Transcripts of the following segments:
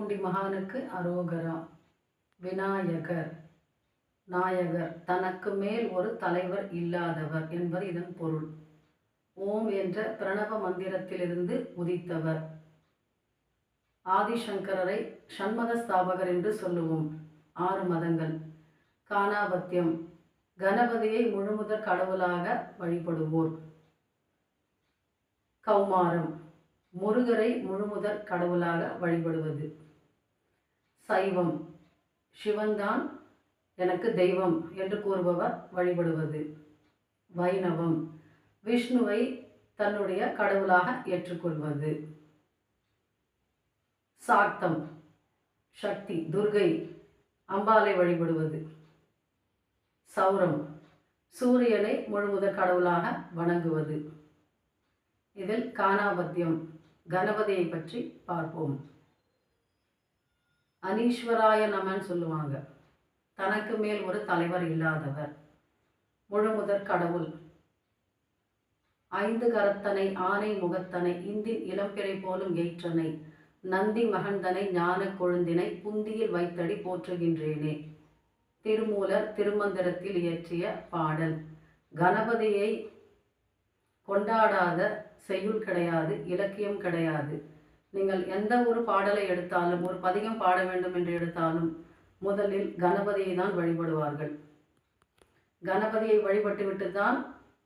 பூண்டி மகானுக்கு அரோகரா. விநாயகர் நாயகர் தனக்கு மேல் ஒரு தலைவர் இல்லாதவர் என்பது இதன் பொருள். ஓம் என்ற பிரணவ மந்திரத்திலிருந்து உதித்தவர். ஆதிசங்கரரை சண்மத ஸ்தாபகர் என்று சொல்லுவோம். ஆறு மதங்கள். காணாபத்தியம். கணபதியை முழுமுதற் கடவுளாக வழிபடுவோர். கௌமாரம். முருகரை முழுமுதற் கடவுளாக வழிபடுவது. சைவம். சிவன்தான் எனக்கு தெய்வம் என்று கூறுபவர் வழிபடுவது. வைணவம். விஷ்ணுவை தன்னுடைய கடவுளாக ஏற்றுக்கொள்வது. சாத்தம் சக்தி. துர்கை. அம்பாலை வழிபடுவது. சௌரம். சூரியனை முழுமுத கடவுளாக வணங்குவது. இதில் காணாபத்தியம். கணபதியை பற்றி பார்ப்போம். அனீஸ்வராய நமன் சொல்லுவாங்க. தனக்கு மேல் ஒரு தலைவர் இல்லாதவர். முழுமுதற் கடவுள். ஐந்து கரத்தனை ஆனை முகத்தனை இந்தின் இளம்பிறை போலும் எயிற்றனை நந்தி மகந்தனை ஞான கொழுந்தினை புந்தியில் வைத்தடி போற்றுகின்றேனே. திருமூலர் திருமந்திரத்தில் இயற்றிய பாடல். கணபதியை கொண்டாடாத செய்யுள் கிடையாது இலக்கியம் கிடையாது. நீங்கள் எந்த ஒரு பாடலை எடுத்தாலும் ஒரு பதிகம் பாட வேண்டும் என்று எடுத்தாலும் முதலில் கணபதியை தான் வழிபடுவார்கள். கணபதியை வழிபட்டுவிட்டு தான்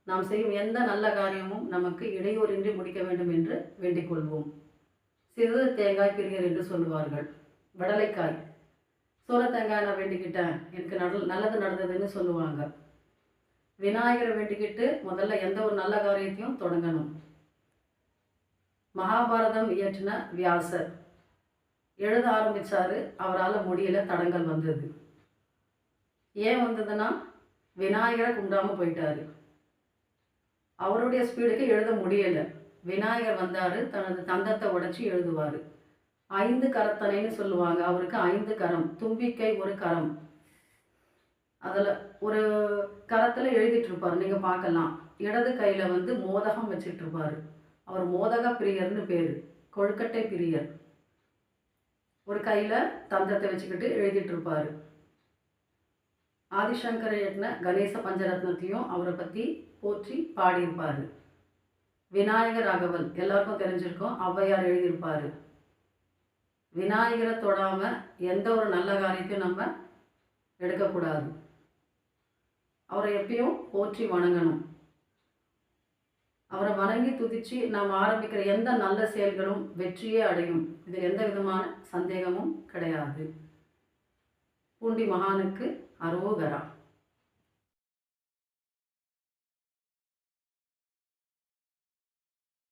நாம் செய்யும் எந்த நல்ல காரியமும் நமக்கு இடையூறின்றி முடிக்க வேண்டும் என்று வேண்டிக் கொள்வோம். சிறு தேங்காய் பிரியர் என்று சொல்லுவார்கள். வடலைக்காய். சோழ தேங்காய் நான் வேண்டிக்கிட்டேன். எனக்கு நட நல்லது நடந்ததுன்னு சொல்லுவாங்க. விநாயகரை வேண்டிக்கிட்டு முதல்ல எந்த ஒரு நல்ல காரியத்தையும் தொடங்கணும். மகாபாரதம் இயற்றின வியாசர். எழுத ஆரம்பித்தார் அவரால் முடியல தடங்கள் வந்தது. ஏன் வந்ததுன்னா விநாயகரை கும்பிடாமல் போயிட்டார். அவருடைய ஸ்பீடுக்கு எழுத முடியலை. விநாயகர் வந்தார் தனது தந்தத்தை உடைச்சி எழுதுவார். ஐந்து கரத்தனைன்னு சொல்லுவாங்க. அவருக்கு ஐந்து கரம். தும்பிக்கை ஒரு கரம். அதில் ஒரு கரத்தில் எழுதிட்டு இருப்பார். நீங்கள் பார்க்கலாம். இடது கையில் வந்து மோதகம் வச்சுட்டு இருப்பார். அவர் மோதக பிரியர்னு பேர். கொழுக்கட்டை பிரியர். ஒரு கையில் தந்தத்தை வச்சுக்கிட்டு எழுதிட்டு இருப்பார். ஆதிசங்கர் எட்ன கணேச பஞ்சரத்னத்தையும் அவரை பற்றி போற்றி பாடியிருப்பார். விநாயகர் ராகவன் எல்லாருக்கும் தெரிஞ்சிருக்கோம் ஔவையார் எழுதியிருப்பார். விநாயகரை தொடாமல் எந்த ஒரு நல்ல காரியத்தையும் நம்ம எடுக்கக்கூடாது. அவரை எப்பயும் போற்றி வணங்கணும். அவரை வணங்கி துதிச்சு நாம் ஆரம்பிக்கிற எந்த நல்ல செயல்களும் வெற்றியே அடையும். இதில் எந்த விதமான சந்தேகமும் கிடையாது. பூண்டி மகானுக்கு அரோகரா.